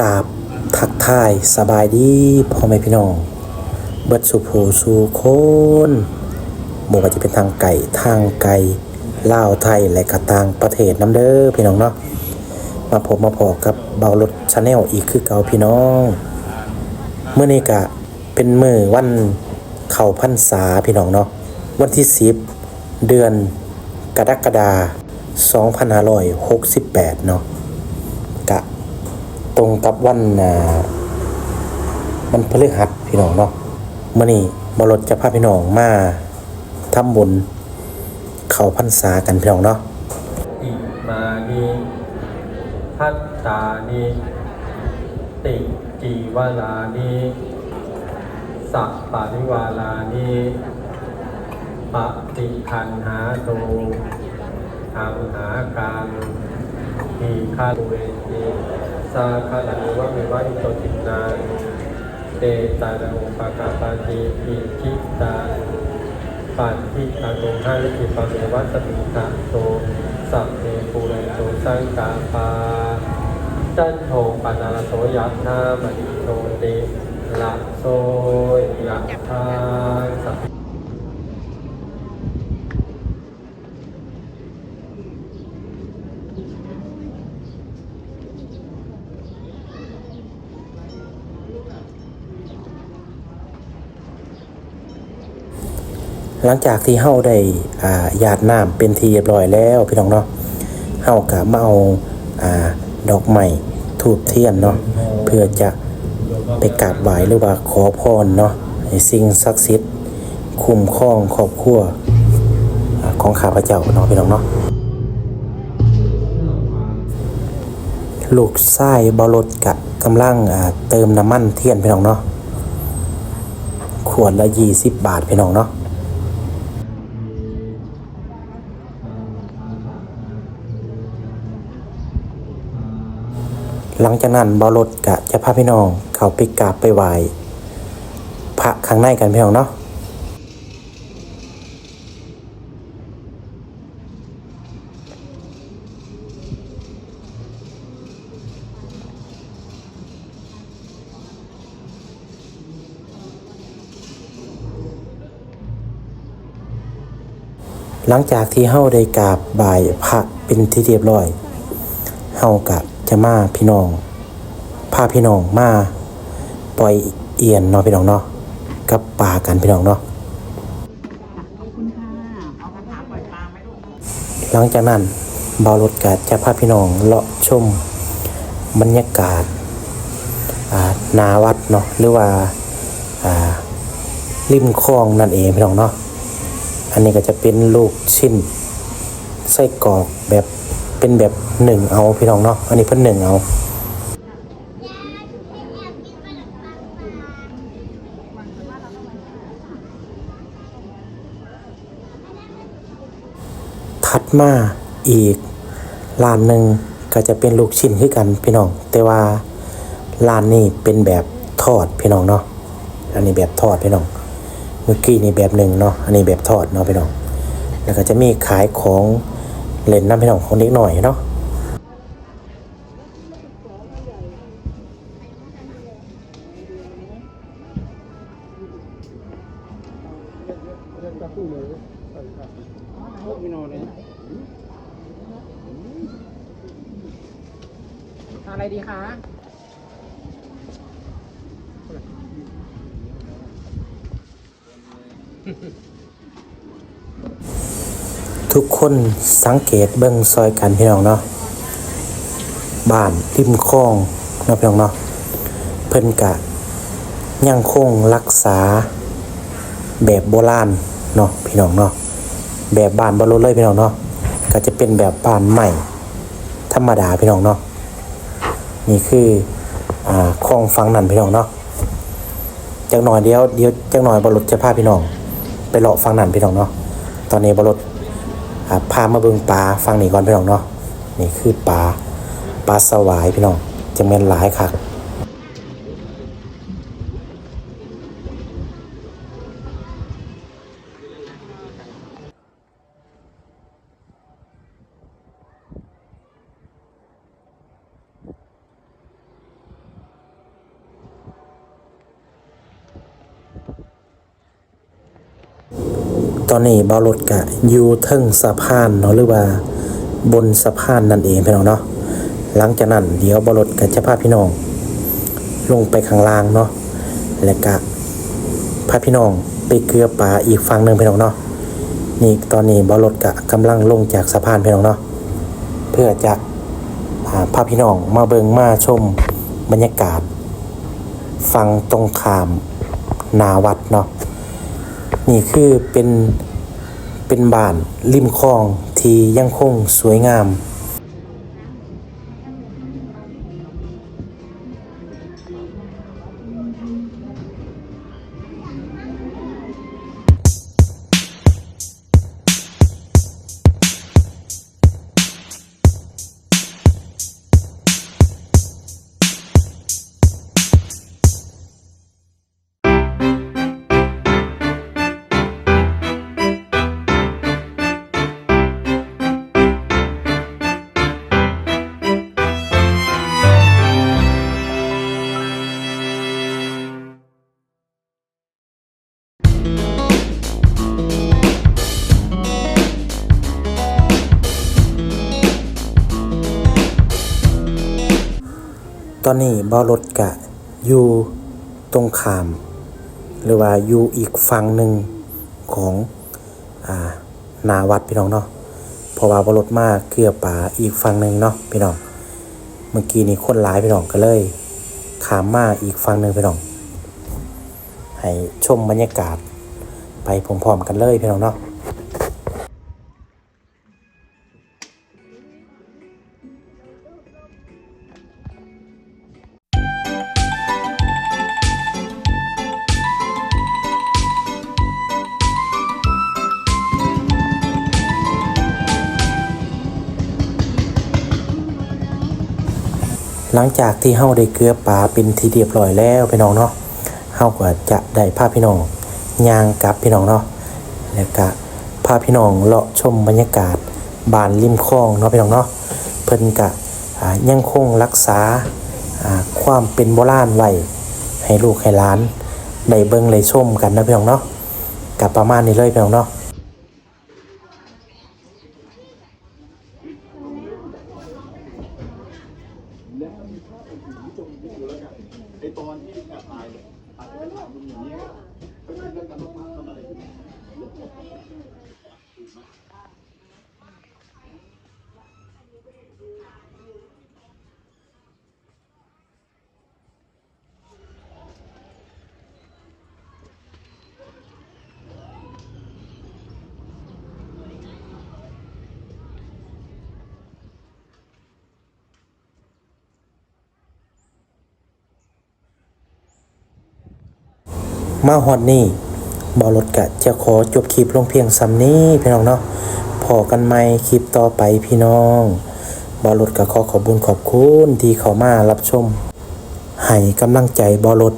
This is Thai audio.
กราบทักทายสบายดีพ่อแม่พี่น้อง เบิดสุโภสู่คนบ่ว่าจะเป็นทางไก่ทางไก่ลาวไทยและก็ต่างประเทศน้ำเด้อพี่น้องเนาะมาพบมาพอกับเบารถชาแนลอีกคือเก่าพี่น้องเมื่อนี้กะเป็นมือวันเข้าพรรษาพี่น้องเนาะวันที่10เดือนกรกฎาคม2568 เนาะกะ ตรงกับวันอ่ามันพฤหัสพี่น้องเนาะมื่อนี้บรถจะพาพี่น้องมาทำบุญเขาพรรษากันพี่น้องเนาะอิมานิพัตตานิติจีวลานิสัพปริวาลานิปฏิคันหาโตทางหาการมีคาเวติ สาคาลานิวะมิวะอิโตตินังเตตานังปะกาปาติอิจิตาปันทิตาโตห้าลิขิปังเอวัสมิตาโตสัพเพปูเรโตสังกาปาจันโทปนาลโสยัตถามณิโตติละโสยัตถาสัพ หลังจากที่เฮาได้อ่าหยาดน้ำเป็นทีเรียบร้อยแล้วพี่น้องเนาะเฮาก็มาเอาอ่าดอกไม้ทูบเทียนเนาะเพื่อจะไปกราบไหว้หรือว่าขอพรเนาะให้สิ่งศักดิ์สิทธิ์คุ้มครองครอบครัวของข้าพเจ้าเนาะพี่น้องเนาะลูกไส้บอลดกะกำลังอ่าเติมน้ำมันเทียนพี่น้องเนาะขวดละยี่สิบบาทพี่น้องเนาะ หลังจากนั้นบอลดกะจะพาพี่น้องเขาไปกราบไปไหว้พระข้างในกันพี่น้องเนาะหลังจากที่เฮาได้กราบบ่ายพระเป็นที่เรียบร้อย เฮากะ จะมาพี่น้องพาพี่น้องมาปล่อยเอียนเนาะพี่น้องเนาะกับปลากันพี่น้องเนาะหลังจากนั้นบาวรถกะจะพาพี่น้องเลาะชมบรรยากาศนาวัดเนาะหรือว่าอ่าริมคลองนั่นเองพี่น้องเนาะอันนี้ก็จะเป็นลูกชิ้นไส้กรอกแบบ เป็นแบบหนึ่งเอาพี่น้องเนาะ อันนี้เพิ่นหนึ่งเอาถัดมาอีกร้านหนึ่งก็จะเป็นลูกชิ้นคือกันพี่น้อง แต่ว่าร้านนี้เป็นแบบทอดพี่น้องเนาะ อันนี้แบบทอดพี่น้อง เมื่อกี้นี่แบบหนึ่งเนาะ อันนี้แบบทอดเนาะพี่น้อง แล้วก็จะมีขายของ เล่นน้ำพี่น้องของเด็กหน่อยเนาะอะไรดีคะ ทุกคนสังเกตเบิ่งซอยกันพี่น้องเนาะบ้านริมคลองเนาะพี่น้องเนาะเพิ่นกะยังคงรักษาแบบโบราณเนาะพี่น้องเนาะแบบบ้านบ่รู้เลยพี่น้องเนาะก็จะเป็นแบบบ้านใหม่ ธรรมดาพี่น้องเนาะนี่คืออ่าคลองฟังนั่นพี่น้องเนาะจักหน่อยเดียวเดียวจักหน่อยบรถจะพาพี่น้อง ไปเลาะฟังนั่นพี่น้องเนาะตอนนี้บรถอ่า พามาเบิ่งปลาฟังนี่ก่อนพี่น้องเนาะนี่คือปลาปลาสวายพี่น้องจะเป็นหลายคัก อนนี้เบารถกะอยู่ทึ่งสะพานเนาะหรือว่าบนสะพานนั่นเองพี่น้องเนาะหลังจากนั้นเดี๋ยวเบารถกะจะพาพี่น้อง ลงไปข้างล่างเนาะแล้วก็พาพี่น้องไปเกลือป่าอีกฝั่งหนึ่งพี่น้องเนาะนี่ตอนนี้เบารถกะกำลังลงจากสะพานพี่น้องเนาะเพื่อจะพาพาพี่น้องมาเบิงมาชมบรรยากาศ ฟังตรงขามนาวัดเนาะ นี่คือเป็นเป็นบ้านริมคลองที่ยังคงสวยงาม ตอนนี้บ่อรถกะอยู่ตรงขาม หรือว่าอยู่อีกฝั่งหนึ่งของอ่านาวัดพี่น้องเนาะเพราะว่าบ่อรถมาเกือป่าอีกฝั่งหนึ่งเนาะพี่น้องเมื่อกี้นี้คนหลายพี่น้องก็เลยขามมาอีกฝั่งหนึ่งพี่น้อง ให้ชมบรรยากาศไปพร้อมๆกันเลยพี่น้องเนาะ หลังจากที่เฮาได้เกลือป่าเป็นทีเรียบร้อยแล้วพี่น้องเนาะเฮาก็จะได้พาพี่น้องย่างกับพี่น้องเนาะแล้วก็พาพี่น้องเลาะชมบรรยากาศบานริมคลองเนาะพี่น้องเนาะเพิ่นก็อ่ายังคงรักษาอ่าความเป็นโบราณไว้ให้ลูกให้หลานได้เบิ่งได้ชมกันนะพี่น้องเนาะกับประมาณนี้เลยพี่น้องเนาะ ในตอนที่จะตายตอนนี้มาะฉะนั้นก็การรักษาทำอะไรอยู่เนี่ย มาฮอดนี่บอรถกะจะขอจบคลิปลงเพียงซ้ำนี้พี่น้องเนาะพอกันไหมคลิปต่อไปพี่น้องบอรถกะขอขอบคุญขอบคุณที่เขามารับชมให้กำลังใจบอรถ